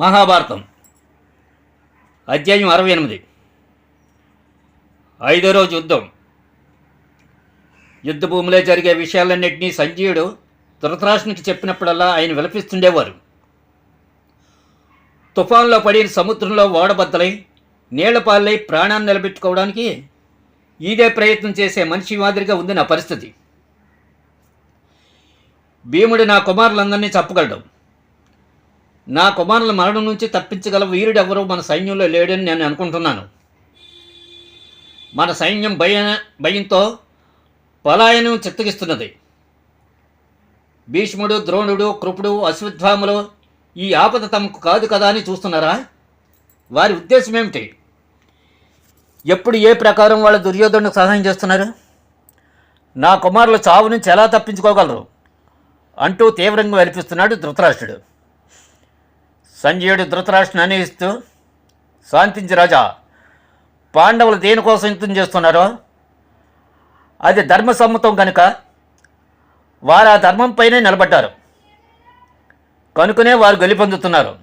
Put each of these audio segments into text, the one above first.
మహాభారతం. అధ్యాయం అరవై ఎనిమిది. ఐదో రోజు యుద్ధం. యుద్ధ భూమిలో జరిగే విషయాలన్నింటినీ సంజీవుడు ధృతరాష్ట్రునికి చెప్పినప్పుడల్లా ఆయన విలపిస్తుండేవారు. తుఫాన్లో పడిన సముద్రంలో ఓడబద్దలై నీళ్ళపాలై ప్రాణాన్ని నిలబెట్టుకోవడానికి ఇదే ప్రయత్నం చేసే మనిషి మాదిరిగా ఉంది నా పరిస్థితి. భీముడు నా కుమారులందరినీ చెప్పగలడం నా కుమారుల మరణం నుంచి తప్పించగల వీరుడెవరూ మన సైన్యంలో లేడని నేను అనుకుంటున్నాను. మన సైన్యం భయ భయంతో పలాయనం చిత్తగిస్తున్నది. భీష్ముడు ద్రోణుడు కృపుడు అశ్వత్థాములు ఈ ఆపద తమకు కాదు కదా అని చూస్తున్నారా? వారి ఉద్దేశం ఏమిటి? ఎప్పుడు ఏ ప్రకారం వాళ్ళ దుర్యోధనకు సహాయం చేస్తున్నారు? నా కుమారుల చావు నుంచి ఎలా తప్పించుకోగలరు? అంటూ తీవ్రంగా అనిపిస్తున్నాడు ధృతరాష్ట్రుడు. సంజయుడు ధృతరాష్ట్రుని అనేస్తూ శాంతించి రాజా పాండవులు దేనికోసం యుద్ధం చేస్తున్నారో? అది ధర్మసమ్మతం కనుక వారు ఆ ధర్మంపైనే నిలబడ్డారు. కనుకనే వారు గెలిపొందుతున్నారు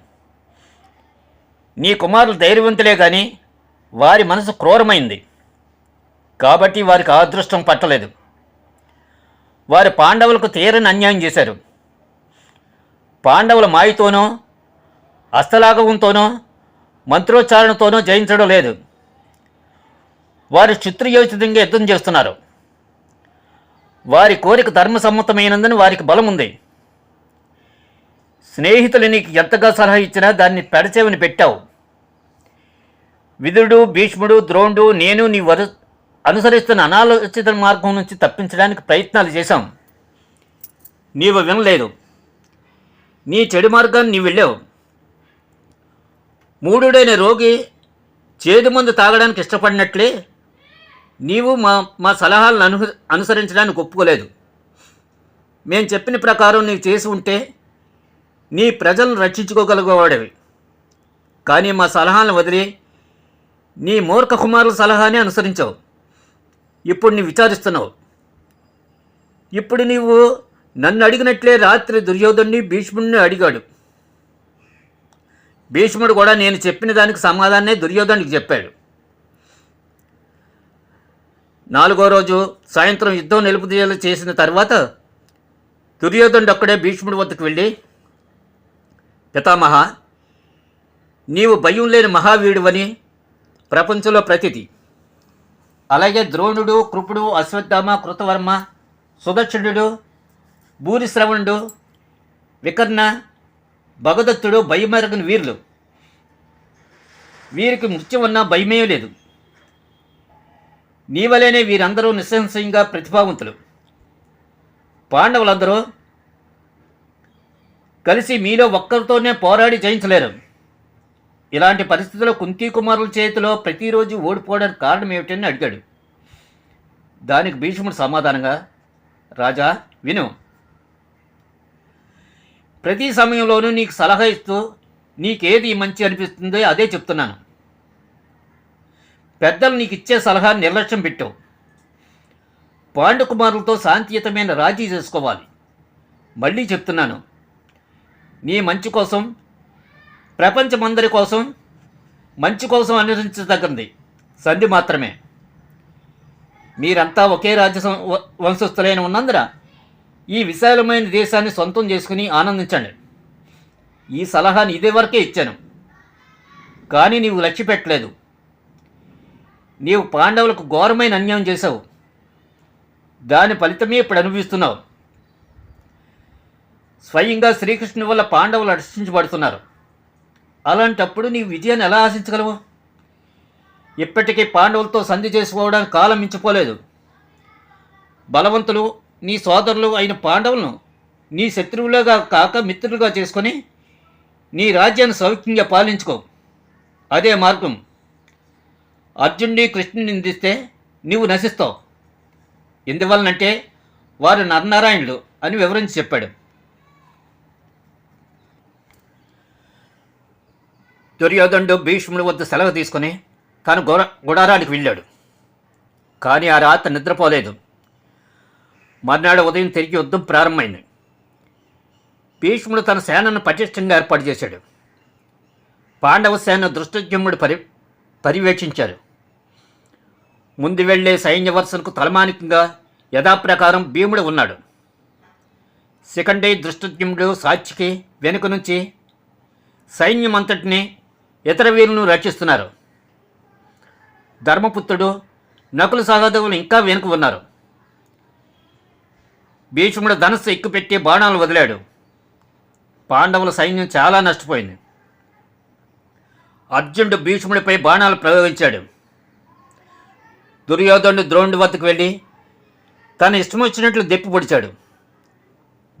నీ కుమారులు ధైర్యవంతులే కానీ వారి మనసు క్రూరమైంది. కాబట్టి వారికి అదృష్టం పట్టలేదు. వారు పాండవులకు తీరని అన్యాయం చేశారు. పాండవుల మాయతోనో హస్తలాఘవంతోనో మంత్రోచ్చారణతోనో జయించడం లేదు. వారు చిత్రయోచితంగా యుద్ధం చేస్తున్నారు. వారి కోరిక ధర్మసమ్మతమైనందని వారికి బలం ఉంది స్నేహితులు నీకు ఎంతగా సలహా ఇచ్చినా దాన్ని పెడచేవని పెట్టావు. విదుడు భీష్ముడు ద్రోణుడు నేను నీ వరు అనుసరిస్తున్న అనాలోచిత మార్గం నుంచి తప్పించడానికి ప్రయత్నాలు చేశాం. నీవు వినలేదు. నీ చెడు మార్గాన్ని నీవు వెళ్ళావు. మూడుడైన రోగి చేదు మందు తాగడానికి ఇష్టపడినట్లే నీవు మా మా సలహాలను అను అనుసరించడానికి ఒప్పుకోలేదు. మేము చెప్పిన ప్రకారం నీవు చేసి ఉంటే నీ ప్రజలను రక్షించుకోగలిగేవాడివి. కానీ మా సలహాలను వదిలి నీ మూర్ఖ కుమారుల సలహానే అనుసరించావు. ఇప్పుడు నీ విచారిస్తున్నావు. ఇప్పుడు నీవు నన్ను అడిగినట్లే రాత్రి దుర్యోధుణ్ణి భీష్ముడిని అడిగాడు. భీష్ముడు కూడా నేను చెప్పిన దానికి సమాధానమే దుర్యోధనుడికి చెప్పాడు. నాలుగో రోజు సాయంత్రం యుద్ధం నిలుపుదల చేసిన తర్వాత దుర్యోధనుడు ఒక్కడే భీష్ముడి వద్దకు వెళ్ళి పితామహ నీవు భయం లేని మహావీడువని ప్రపంచంలో ప్రతిది. అలాగే ద్రోణుడు కృపుడు అశ్వత్థామ కృతవర్మ సుదక్షిణుడు భూరిశ్రవణుడు వికర్ణ భగదత్తుడు భయమెరగని వీరులు. వీరికి మృత్యం ఉన్న భయమే లేదు. నీవలేనే వీరందరూ నిస్సంశయంగా ప్రతిభావంతులు. పాండవులందరూ కలిసి మీలో ఒక్కరితోనే పోరాడి జయించలేరు. ఇలాంటి పరిస్థితుల్లో కుంతీ కుమారుల చేతిలో ప్రతిరోజు ఓడిపోవడానికి కారణం ఏమిటని అడిగాడు. దానికి భీష్ముడు సమాధానంగా రాజా విను ప్రతి సమయంలోనూ నీకు సలహా ఇస్తూ నీకేది మంచి అనిపిస్తుందో అదే చెప్తున్నాను. పెద్దలు నీకు ఇచ్చే సలహా నిర్లక్ష్యం పెట్టావు పాండుకుమారులతో శాంతియుతమైన రాజీ చేసుకోవాలి. మళ్ళీ చెప్తున్నాను. నీ మంచి కోసం ప్రపంచమందరి కోసం మంచి కోసం అనుసరించదగ్గంది. సంధి మాత్రమే. మీరంతా ఒకే రాజ్య వంశస్థులైన ఉన్నందున ఈ విశాలమైన దేశాన్ని సొంతం చేసుకుని ఆనందించండి. ఈ సలహాని ఇదే వరకే ఇచ్చాను. కానీ నీవు లక్ష్య పెట్టలేదు. నీవు పాండవులకు ఘోరమైన అన్యాయం చేశావు. దాని ఫలితమే ఇప్పుడు అనుభవిస్తున్నావు. స్వయంగా శ్రీకృష్ణుని వల్ల పాండవులు రక్షించబడుతున్నారు. అలాంటప్పుడు నీవు విజయాన్ని ఎలా ఆశించగలవు? ఇప్పటికీ పాండవులతో సంధి చేసుకోవడానికి కాలం మించిపోలేదు. బలవంతులు నీ సోదరులు అయిన పాండవులను నీ శత్రువులుగా కాక మిత్రులుగా చేసుకొని నీ రాజ్యాన్ని సౌఖ్యంగా పాలించుకో. అదే మార్గం. అర్జునుడి కృష్ణుని నిందిస్తే నీవు నశిస్తావు. ఎందువలనంటే వారు నరనారాయణుడు అని వివరించి చెప్పాడు. దుర్యోధనుడు భీష్ముడి వద్ద సెలవు తీసుకుని తాను గుడారానికి వెళ్ళాడు. కానీ ఆ రాత్రి నిద్రపోలేదు. మర్నాడు ఉదయం తిరిగి యుద్ధం ప్రారంభమైంది. భీష్ముడు తన సేనను పటిష్టంగా ఏర్పాటు చేశాడు. పాండవ సేన దృష్టజ్ఞముడు పరి పర్యవేక్షించారు. ముందు వెళ్ళే సైన్య వరుసలకు తలమానికంగా యథాప్రకారం భీముడు ఉన్నాడు. సెకండే దృష్టజ్ఞముడు సాక్షికి వెనుక నుంచి సైన్యం అంతటిని ఇతర వీరులను రక్షిస్తున్నారు. ధర్మపుత్రుడు నకులు సహదేవులు ఇంకా వెనుక ఉన్నారు. భీష్ముడు ధనస్సు ఎక్కుపెట్టి బాణాలు వదిలాడు. పాండవుల సైన్యం చాలా నష్టపోయింది. అర్జునుడు భీష్ముడిపై బాణాలు ప్రయోగించాడు. దుర్యోధనుడు ద్రోణుడి వద్దకు వెళ్ళి తన ఇష్టం వచ్చినట్లు దెప్పి పొడిచాడు.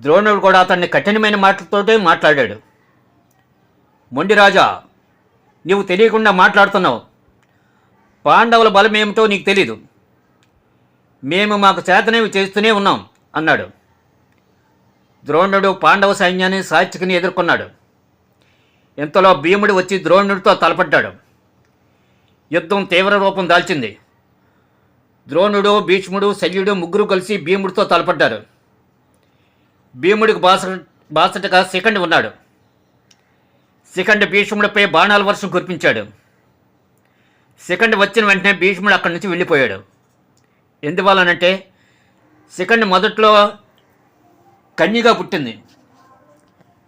ద్రోణుడు కూడా అతన్ని కఠినమైన మాటలతోటే మాట్లాడాడు. మొండి రాజా నీవు తెలియకుండా మాట్లాడుతున్నావు. పాండవుల బలమేమిటో నీకు తెలీదు. మేము మాకు చేతనేవి చేస్తూనే ఉన్నాం. అన్నాడు. ద్రోణుడు పాండవ సైన్యాన్ని సాత్వికని ఎదుర్కొన్నాడు. ఇంతలో భీముడు వచ్చి ద్రోణుడితో తలపడ్డాడు. యుద్ధం తీవ్ర రూపం దాల్చింది. ద్రోణుడు భీష్ముడు శల్యుడు ముగ్గురు కలిసి భీముడితో తలపడ్డారు. భీముడికి బాస బాసటగా శిఖండి ఉన్నాడు. శిఖండి భీష్ముడిపై బాణాల వర్షం కురిపించాడు. శిఖండి వచ్చిన వెంటనే భీష్ముడు అక్కడి నుంచి వెళ్ళిపోయాడు. ఎందువలనంటే సెకండ్ మొదట్లో కన్యగా పుట్టింది.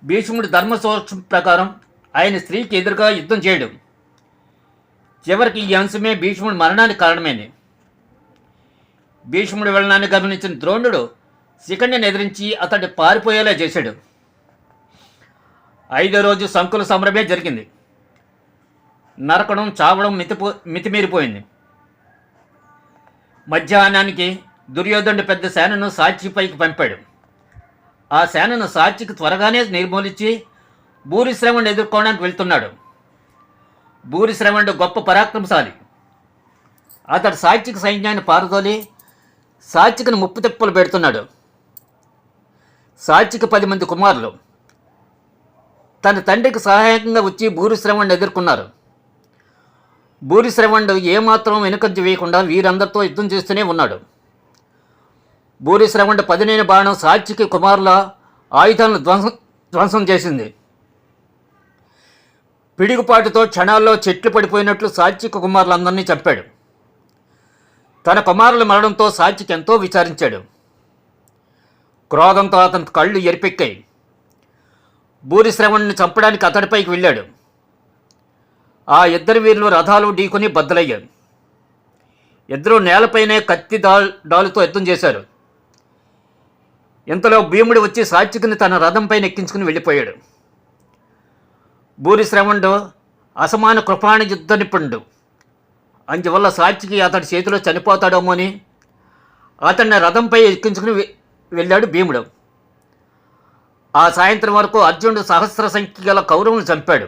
భీష్ముడి ధర్మ సూక్ష్మ ప్రకారం ఆయన స్త్రీకి ఎదురుగా యుద్ధం చేయడం. చివరికి ఈ అంశమే భీష్ముడి మరణానికి కారణమైంది. భీష్ముడి వెళ్ళడాన్ని గమనించిన ద్రోణుడు శిఖండిని ఎదిరించి అతన్ని పారిపోయేలా చేశాడు. ఐదో రోజు సంకుల సంబరమే జరిగింది. నరకడం చావడం మితిపో మితిమీరిపోయింది. మధ్యాహ్నానికి దుర్యోధనుడు పెద్ద సేనను సాక్షిపైకి పంపాడు. ఆ సేనను సాక్షికి త్వరగానే నిర్మూలించి భూరిశ్రవణుడు ఎదుర్కోవడానికి వెళ్తున్నాడు. భూరిశ్రవణుడు గొప్ప పరాక్రమశాలి. అతడు సాక్షిక సైన్యాన్ని పారదోలి సాక్షికను ముప్పు తెప్పులు పెడుతున్నాడు. సాక్షికి పది మంది కుమారులు. తన తండ్రికి సహాయకంగా వచ్చి భూరిశ్రవణుడు ఎదుర్కొన్నారు. భూరిశ్రవణుడు ఏమాత్రం వెనుకంజ వేయకుండా వీరందరితో యుద్ధం చేస్తూనే ఉన్నాడు. భూరిశ్రవణుడు పదినేని బాణం సాక్షికి కుమారుల ఆయుధాలను ధ్వంసం ధ్వంసం చేసింది. పిడుగుపాటుతో క్షణాల్లో చెట్లు పడిపోయినట్లు సాత్విక కుమారులందరినీ చంపాడు. తన కుమారుల మరణంతో సాత్విక్ ఎంతో విచారించాడు. క్రోధంతో అతని కళ్ళు ఎరిపెక్కాయి. భూరిశ్రవణ్ణి చంపడానికి అతడిపైకి వెళ్ళాడు. ఆ ఇద్దరు వీరులు రథాలు ఢీకొని బద్దలయ్యారు. ఇద్దరు నేలపైనే కత్తి డాల్ డాలుతో యుద్ధం చేశారు. ఇంతలో భీముడు వచ్చి సాత్వికుని తన రథంపైన ఎక్కించుకుని వెళ్ళిపోయాడు. భూరిశ్రవణుడు అసమాన కృపాణ యుద్ధ నిపుణుడు. అందువల్ల సాక్షికి అతడి చేతిలో చనిపోతాడేమో అని అతన్ని రథంపై ఎక్కించుకుని వెళ్ళాడు భీముడు. ఆ సాయంత్రం వరకు అర్జునుడు సహస్ర సంఖ్య గల కౌరవులను చంపాడు.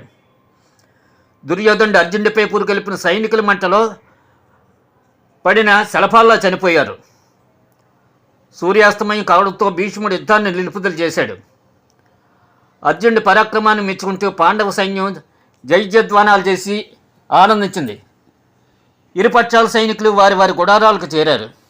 దుర్యోధనుడు అర్జునుడిపై పూరుకెలిపిన సైనికుల మంటలో పడిన శలభాల్లో చనిపోయారు. సూర్యాస్తమయం కావడంతో భీష్ముడు యుద్ధాన్ని నిలుపుదల చేశాడు. అర్జునుడి పరాక్రమాన్ని మెచ్చుకుంటూ పాండవ సైన్యం జయజద్వానాలు చేసి ఆనందించింది. ఇరుపక్షాల సైనికులు వారి వారి గుడారాలకు చేరారు.